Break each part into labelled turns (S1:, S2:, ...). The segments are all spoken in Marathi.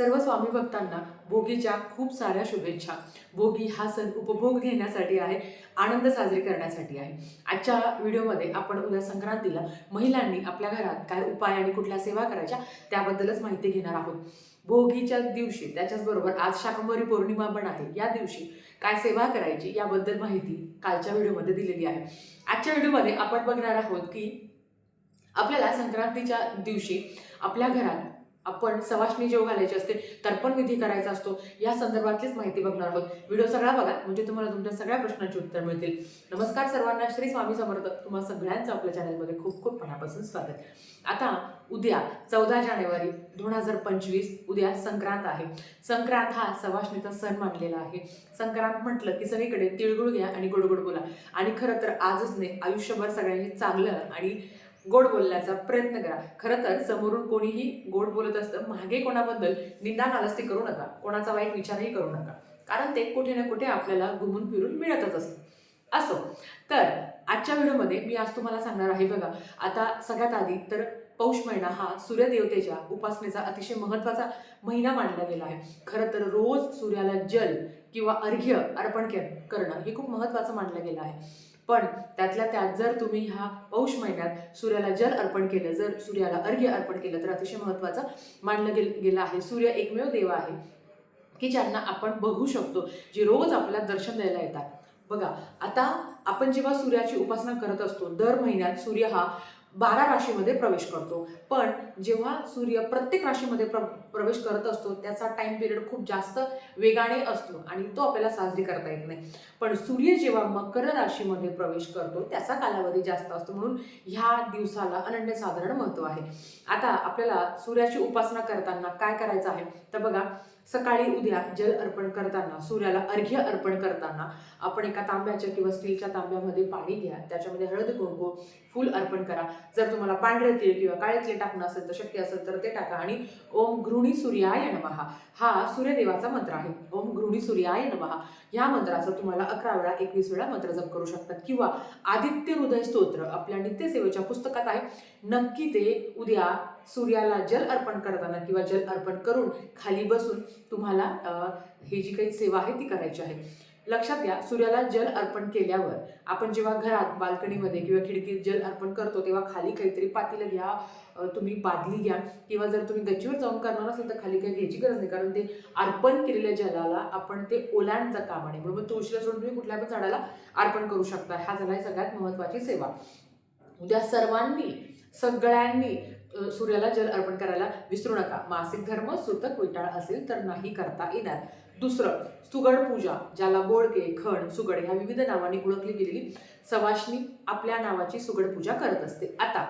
S1: सर्व स्वामी भक्तांना भोगीच्या खूप साऱ्या शुभेच्छा. भोगी हा सण उपभोग घेण्यासाठी आहे आनंद साजरे करण्यासाठी आहे. आजच्या व्हिडिओमध्ये आपण उद्या संक्रांतीला महिलांनी आपल्या घरात काय उपाय आणि कुठल्या सेवा करायच्या त्याबद्दलच माहिती घेणार आहोत. भोगीच्या दिवशी त्याच्याचबरोबर आज शाकंभरी पौर्णिमा पण आहे या दिवशी काय सेवा करायची याबद्दल माहिती कालच्या व्हिडिओमध्ये दिलेली आहे. आजच्या व्हिडिओमध्ये आपण बघणार आहोत की आपल्याला संक्रांतीच्या दिवशी आपल्या घरात आपण सवाष्णी जेव घालायची असते तर्पण विधी करायचा असतो या संदर्भातलीच माहिती बघणार आहोत. व्हिडिओ सगळा बघा म्हणजे तुम्हाला तुमच्या सगळ्या प्रश्नांची उत्तर मिळतील. नमस्कार सर्वांना श्री स्वामी समर्थ. तुम्हाला सगळ्यांचं आपल्या चॅनलमध्ये खूप खूप मनापासून स्वागत. आता उद्या चौदा जानेवारी दोन हजार पंचवीस उद्या संक्रांत आहे. संक्रांत हा सवाष्णीचा सण मानलेला आहे. संक्रांत म्हटलं की सगळीकडे तिळगुळ घ्या आणि गोडगोड बोला. आणि खरं तर आजच नाही आयुष्यभर सगळ्यांनी चांगलं आणि गोड बोलण्याचा प्रयत्न करा. खरं तर समोरून कोणीही गोड बोलत असतं मागे कोणाबद्दल निंदा नालस्ती करू नका. कोणाचा वाईट विचारही करू नका. कारण ते कुठे ना कुठे आपल्याला घुमून फिरून मिळतच असतं. असो. तर आजच्या व्हिडिओमध्ये मी आज तुम्हाला सांगणार आहे बघा. आता सगळ्यात आधी तर पौष महिना हा सूर्यदेवतेच्या उपासनेचा अतिशय महत्त्वाचा महिना मानला गेला आहे. खरं तर रोज सूर्याला जल किंवा अर्घ्य अर्पण के- करणं हे खूप महत्त्वाचं मानलं गेलं आहे. पण त्यातल्या त्यात जर तुम्ही ह्या पौष महिन्यात सूर्याला जल अर्पण केलं जर सूर्याला अर्घ्य अर्पण केलं तर अतिशय महत्त्वाचं मानलं गेल गेलं आहे. सूर्य एकमेव देव आहे की ज्यांना आपण बघू शकतो जे रोज आपल्याला दर्शन द्यायला येतात. बघा आता आपण जेव्हा सूर्याची उपासना करत असतो दर महिन्यात सूर्य हा बारा राशीमध्ये प्रवेश करतो. पण जेव्हा सूर्य प्रत्येक राशीमध्ये प्र प्रवेश करत असतो त्याचा टाइम पिरियड खूप जास्त वेगाने असतो आणि तो आपल्याला साजरी करता येत नाही. पण सूर्य जेव्हा मकर राशीमध्ये प्रवेश करतो त्याचा कालावधी जास्त असतो म्हणून ह्या दिवसाला अनन्यसाधारण महत्त्व आहे. आता आपल्याला सूर्याची उपासना करताना काय करायचं आहे? तर बघा सकाळी उद्या जल अर्पण करताना सूर्याला अर्घ्य अर्पण करताना आपण एका तांब्याच्या किंवा स्टीलच्या तांब्यामध्ये पाणी घ्या. त्याच्यामध्ये हळद कुंकू फूल अर्पण करा. जर तुम्हाला पांढरे तीळ किंवा काळे तीळ टाकणं असेल तर शक्य असेल तर ते टाका. आणि ओम घृणी सूर्याय नमहा हा सूर्यदेवाचा मंत्र आहे. ओम घृणी सूर्याय नमहा या मंत्राचा तुम्हाला अकरा वेळा एकवीस वेळा मंत्र जप करू शकतात. किंवा आदित्य हृदय स्तोत्र आपल्या नित्यसेवेच्या पुस्तकात आहे. नक्की ते उद्या सूर्याला जल अर्पण करताना किंवा जल अर्पण करून खाली बसून तुम्हाला ही जी काही सेवा आहे ती करायची आहे. लक्षात घ्या सूर्याला जल अर्पण केल्यावर आपण जेव्हा घरात बाल्कनीमध्ये किंवा खिडकीत जल अर्पण करतो तेव्हा खाली काहीतरी पातेलं घ्या तुम्ही बादली घ्या किंवा जर तुम्ही गच्चीवर जाऊन करणार असेल तर खाली काही घ्यायची गरज नाही. कारण ते अर्पण केलेल्या जलाला आपण ते ओलांडचं काम आहे बरोबर? तुळशीला सोडून तुम्ही कुठल्या पण झाडाला अर्पण करू शकता. हा झाला आहे सगळ्यात महत्त्वाची सेवा. उद्या सर्वांनी सगळ्यांनी सूर्याला जल अर्पण करायला विसरू नका. मासिक धर्म सुतक विटाळ असेल तर नाही करता येणार. दुसरं सुगड पूजा ज्याला बोळके खण सुगड या विविध नावाने ओळखली गेलेली सवाशनी आपल्या नावाची सुगड पूजा करत असते. आता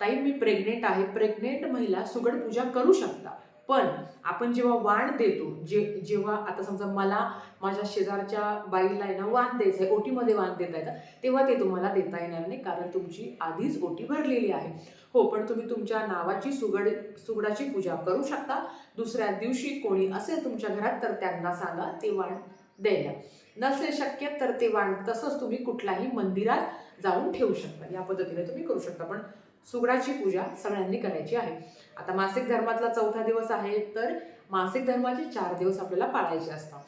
S1: ताई मी प्रेग्नेंट आहे. प्रेग्नेंट महिला सुगड पूजा करू शकता. पण आपण जेव्हा वाण देतो जे जेव्हा आता समजा मला माझ्या शेजारच्या बाईला आहे ना वाण द्यायचं आहे ओटीमध्ये वाण देता येतं तेव्हा ते तुम्हाला देता येणार नाही कारण तुमची आधीच ओटी भरलेली आहे. हो पण तुम्ही तुमच्या नावाची सुगड सुगडाची पूजा करू शकता. दुसऱ्या दिवशी कोणी असेल तुमच्या घरात तर त्यांना सांगा ते वाण द्यायला. नसेल शक्य तर ते वाण तसंच तुम्ही कुठल्याही मंदिरात जाऊन ठेवू शकता. या पद्धतीने तुम्ही करू शकता. पण सुगडाची पूजा सगळ्यांनी करायची आहे. आता मासिक धर्मातला चौथा दिवस आहे तर मासिक धर्माचे चार दिवस आपल्याला पाळायचे असतात.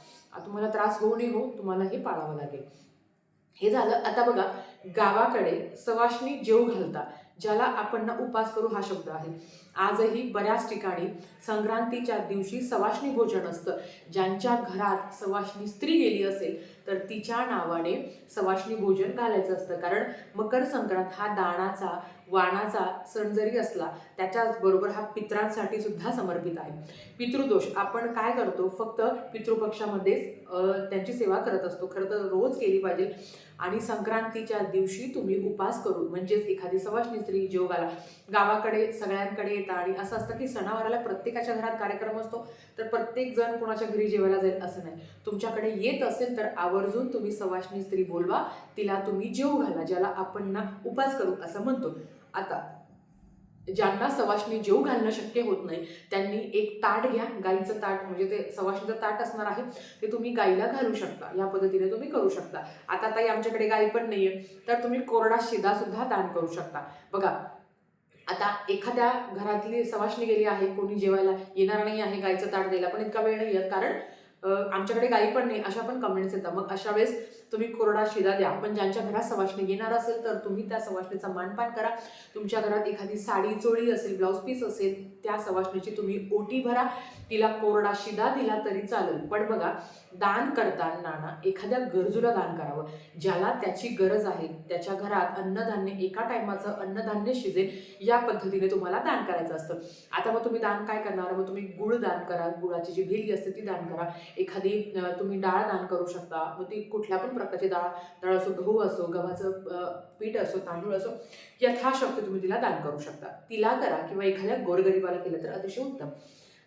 S1: तुम्हाला त्रास होऊ नये हो तुम्हाला हे पाळावं लागेल. हे झालं आता बघा गावाकडे सवाष्णी जेव घालता ज्याला आपण ना उपास करू हा शब्द आहे. आजही बऱ्याच ठिकाणी संक्रांतीच्या दिवशी सवाष्णी भोजन असतं. ज्यांच्या घरात सवाष्णी स्त्री गेली असेल तर तिच्या नावाने सवाष्णी भोजन घालायचं असतं. कारण मकर संक्रांत हा दानाचा वाणाचा सण जरी असला त्याच्याच बरोबर हा पित्रांसाठी सुद्धा समर्पित आहे. पितृदोष आपण काय करतो? फक्त पितृपक्षामध्येच त्यांची सेवा करत असतो. खरं तर रोज केली पाहिजे. आणि संक्रांतीच्या दिवशी तुम्ही उपास करू म्हणजेच एखादी सवाष्णी स्त्री जेवगाला गावाकडे सगळ्यांकडे येतात आणि असं असतं की सणावाराला प्रत्येकाच्या घरात कार्यक्रम असतो तर प्रत्येक जण कोणाच्या घरी जेवायला जाईल असं नाही. तुमच्याकडे येत असेल तर आवर्जून तुम्ही सवाष्णी स्त्री बोलवा तिला तुम्ही जेव घाला ज्याला आपण ना उपास करू असं म्हणतो. आता. ज्यांना सवाष्णी जेव घालणं शक्य होत नाही त्यांनी एक ताट घ्या गाईचं ताट म्हणजे ते सवाष्णीचं ताट असणार आहे ते तुम्ही गाईला घालू शकता. या पद्धतीने तुम्ही करू शकता. आता ताई आमच्याकडे गाई पण नाही आहे तर तुम्ही कोरडा शिदा सुद्धा दान करू शकता. बघा आता एखाद्या घरातली सवाशणी गेली आहे कोणी जेवायला येणार नाही आहे गाईचं ताट द्यायला पण इतका वेळ नाही येत कारण आमच्याकडे गाई पण नाही अशा पण कमेंट्स येतात. मग अशा वेळेस तुम्ही कोरडा शिदा द्या. पण ज्यांच्या घरात सवाशणी येणार असेल तर तुम्ही त्या सवाशणीचा मानपान करा. तुमच्या घरात एखादी साडी चोळी असेल ब्लाऊज पीस असेल त्या सवाशणीची तुम्ही ओटी भरा तिला कोरडा शिदा दिला तरी चालेल. पण बघा दान करताना ना एखाद्या गरजूला दान करावं. ज्याला त्याची गरज आहे त्याच्या घरात अन्नधान्य एका टायमाचं अन्नधान्य शिजेल या पद्धतीने तुम्हाला दान करायचं असतं. आता मग तुम्ही दान काय करणार? मग तुम्ही गुळ दान करा गुळाची जी भेली असते ती दान करा. एखादी तुम्ही डाळ दान करू शकता. मग ती कुठल्या पण प्रकारची डाळ डाळ असो गहू असो गव्हाचं पीठ असो तांदूळ असो यथाशक्ती तुम्ही तिला दान करू शकता. तिला करा किंवा एखाद्या गोरगरिबाला केलं तर अतिशय उत्तम.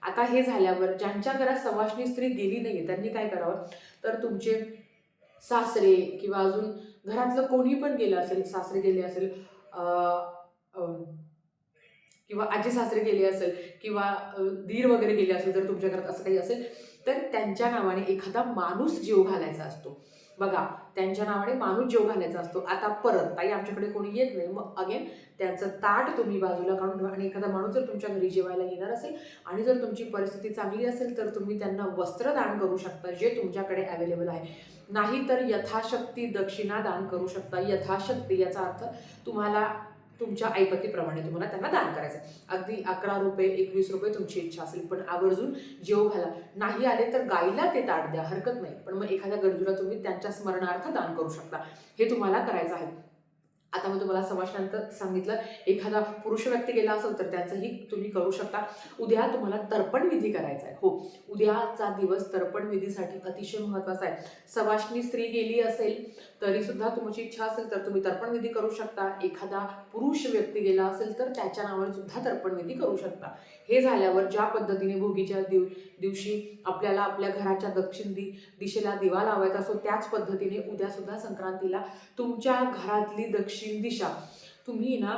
S1: आता हे झाल्यावर ज्यांच्या घरात सवाशणी स्त्री गेली नाही त्यांनी काय करावं? तर तुमचे सासरे किंवा अजून घरातलं कोणी पण गेलं असेल सासरे गेले असेल अं, किंवा आजी सासरे गेले असेल किंवा दीर वगैरे गेले असेल जर तुमच्या घरात असं काही असेल तर त्यांच्या नावाने एखादा माणूस जीव घालायचा असतो. बघा त्यांच्या नावाने माणूस जीव घालायचा असतो. आता परत ताई आमच्याकडे कोणी येत नाही. मग अगेन त्यांचं ताट तुम्ही बाजूला काढून ठेवा. आणि एखादा माणूस जर तुमच्या घरी जेवायला येणार असेल आणि जर तुमची परिस्थिती चांगली असेल तर तुम्ही त्यांना वस्त्र दान करू शकता जे तुमच्याकडे अवेलेबल आहे. नाही तर यथाशक्ती दक्षिणा दान करू शकता. यथाशक्ती याचा अर्थ तुम्हाला तुमच्या ऐपतीप्रमाणे तुम्हाला त्यांना दान करायचं आहे. अगदी अकरा रुपये एकवीस रुपये तुमची इच्छा असेल पण आवर्जून जेव घाला. नाही आले तर गाईला ते ताट द्या हरकत नाही. पण मग एखाद्या गरजूला तुम्ही त्यांच्या स्मरणार्थ दान करू शकता. हे तुम्हाला करायचं आहे. आता मी तुम्हाला समाजनंतर सांगितलं एखादा पुरुष व्यक्ती गेला असेल तर त्यांचंही तुम्ही करू शकता. उद्या तुम्हाला तर्पण विधी करायचा आहे. हो उद्याचा दिवस तर्पण विधीसाठी अतिशय महत्त्वाचा आहे. सवाष्णी स्त्री गेली असेल तरी सुद्धा तुमची इच्छा असेल तर तुम्ही तर्पण विधी करू शकता. एखादा पुरुष व्यक्ती गेला असेल तर त्याच्या नावाने सुद्धा तर्पण विधी करू शकता. हे झाल्यावर ज्या पद्धतीने भोगीच्या दिव दिवशी आपल्याला आपल्या घराच्या दक्षिण दि दिशेला दिवा लावायचा असो त्याच पद्धतीने उद्या सुद्धा संक्रांतीला तुमच्या घरातली दक्षिण दिशा तुम्ही ना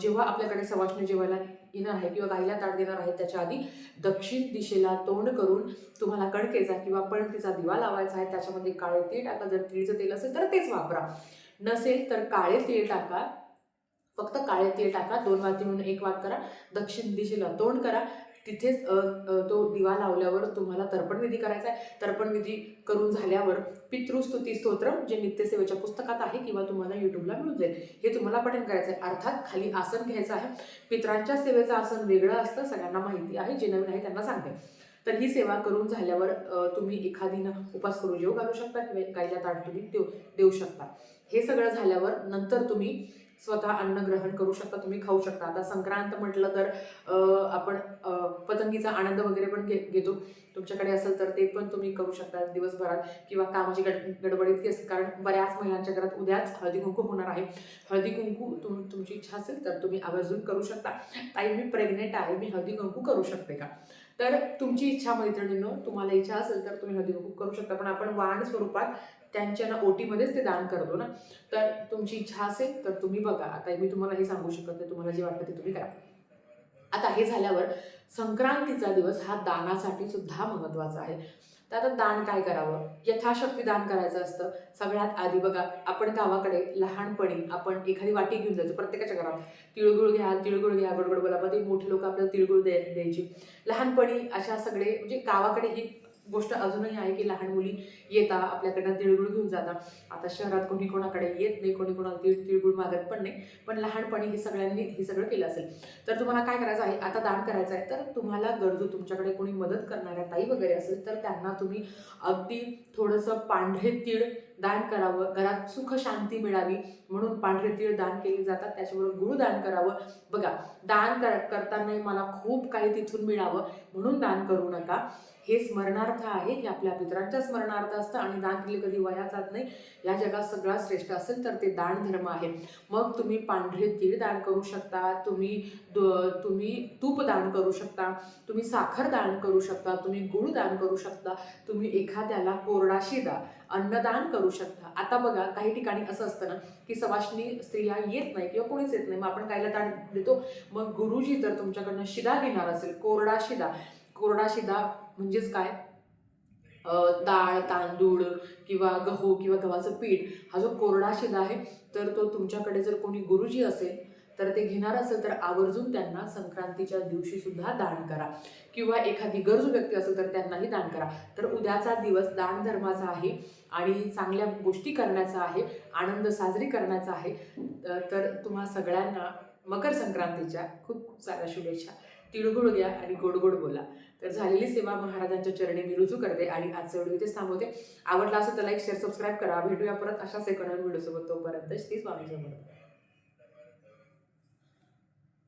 S1: जेव्हा आपल्याकडे सवाष्ण जेवायला येणार आहे किंवा गाईला ताट देणार आहे त्याच्या आधी दक्षिण दिशेला तोंड करून तुम्हाला कणकेचा किंवा पणतीचा दिवा लावायचा आहे. त्याच्यामध्ये काळे तीळ टाका. जर तिळचं तेल असेल तर तेच वापरा. नसेल तर काळे तीळ टाका. फक्त काळे तीळ टाका. दोन वाती म्हणून एक वात करा. दक्षिण दिशेला तोंड करा. तिथेच तो दिवा लावल्यावर तुम्हाला तर्पणविधी करायचा आहे. तर्पणविधी करून झाल्यावर पितृस्तुती स्तोत्र जे नित्यसेवेच्या पुस्तकात आहे किंवा तुम्हाला युट्यूबला मिळून जाईल. हे तुम्हाला पठण करायचं आहे. अर्थात खाली आसन घ्यायचं आहे. पितरांच्या सेवेचं आसन वेगळं असतं सगळ्यांना माहिती आहे जे नवीन आहे त्यांना सांगते. तर ही सेवा करून झाल्यावर तुम्ही एखादीनं उपास करून जेव घालू शकता किंवा गाईला ताट तुम्ही देऊ देऊ शकता. हे सगळं झाल्यावर नंतर तुम्ही स्वतः अन्न ग्रहण करू शकता तुम्ही खाऊ शकता. आता संक्रांत म्हटलं तर आपण पतंगीचा आनंद वगैरे पण घे घेतो. तुमच्याकडे असेल तर ते पण तुम्ही करू शकता दिवसभरात किंवा कामाची गड गडबडीत कारण बऱ्याच महिलांच्या घरात उद्याच हळदी कुंकू होणार आहे. हळदी कुंकू तुम तुमची इच्छा असेल तर तुम्ही आवर्जून करू शकता. ताई मी प्रेग्नेंट आहे मी हळदी कुंकू करू शकते का? तर तुमची इच्छा मैत्रिणींनो तुम्हाला इच्छा असेल तर तुम्ही हळदी कुंकू करू शकता. पण आपण वाण स्वरूपात त्यांच्या ना ओटीमध्येच ते दान करतो ना. तर तुमची इच्छा असेल तर तुम्ही बघा. आता मी तुम्हाला हे सांगू शकत नाही. तुम्हाला जे वाटतं ते तुम्ही करा. आता हे झाल्यावर संक्रांतीचा दिवस हा दानासाठी सुद्धा महत्त्वाचा आहे. तर आता दान काय करावं? यथाशक्ती दान करायचं असतं. सगळ्यात आधी बघा आपण गावाकडे लहानपणी आपण एखादी वाटी घेऊन जायचो. प्रत्येकाच्या घरात. तिळगुळ घ्या तिळगुळ घ्या बडबड ते मोठे लोक आपल्याला तिळगुळ द्यायची. लहानपणी अशा सगळे म्हणजे गावाकडे ही गोष्ट अजूनही आहे की लहान मुली येता आपल्याकडनं तिळगुळ घेऊन जातात. आता शहरात कोणी कोणाकडे येत नाही कोणी कोणाला तिळ तिळगुळ मागत पण नाही पण लहानपणी हे सगळ्यांनी हे सगळं केलं असेल. तर तुम्हाला काय करायचं आहे? आता दान करायचं आहे. तर तुम्हाला गरजू तुमच्याकडे कोणी मदत करणाऱ्या ताई वगैरे असेल तर त्यांना तुम्ही अगदी थोडंसं पांढरे तीळ दान करावं. घरात सुख शांती मिळावी म्हणून पांढरे तीळ दान केले जातात. त्याच्याबरोबर गुळ दान करावं. बघा दान कर करताना मला खूप काही तिथून मिळावं म्हणून दान करू नका. हे स्मरणार्थ आहे हे आपल्या पितरांच्या स्मरणार्थ असतं आणि दान केले कधी वया जात नाही. या जगात सगळा श्रेष्ठ असेल तर ते दान धर्म आहे. मग तुम्ही पांढरे तीळ दान करू शकता तुम्ही तुम्ही तूप दान करू शकता तुम्ही साखर दान करू शकता तुम्ही गुळ दान करू शकता तुम्ही एखाद्याला कोरडा शिदा अन्नदान करू शकता. आता बघा काही ठिकाणी असं असतं ना की सवाशनी स्त्रिया येत नाही किंवा कोणीच येत नाही मग आपण कायला दान देतो? मग गुरुजी जर तुमच्याकडनं शिदा घेणार असेल कोरडा शिदा कोरडा शिदा म्हणजेच काय? डाळ तांदूळ किंवा गहू किंवा गव्हाचं पीठ हा जो कोरडा शिदा आहे तर तो तुमच्याकडे जर कोणी गुरुजी असेल तर ते घेणार असेल तर आवर्जून त्यांना संक्रांतीच्या दिवशी सुद्धा दान करा. किंवा एखादी गरजू व्यक्ती असेल तर त्यांनाही दान करा. तर उद्याचा दिवस दान धर्माचा आहे आणि चांगल्या गोष्टी करण्याचा आहे आनंद साजरी करण्याचा आहे. तर तुम्हा सगळ्यांना मकर संक्रांतीच्या खूप खूप साऱ्या शुभेच्छा. तिळगुळ घ्या आणि गोड गोड बोला. तर झालेली सेवा महाराजांच्या चरणी मी रुजू करते आणि आजचं व्हिडिओ इथेच थांबवते. आवडला असेल तर लाईक शेअर सबस्क्राईब करा. भेटूया परत अशाच सेकंड नवीन व्हिडिओसोबत. तोपर्यंत श्री स्वामी समर्थ.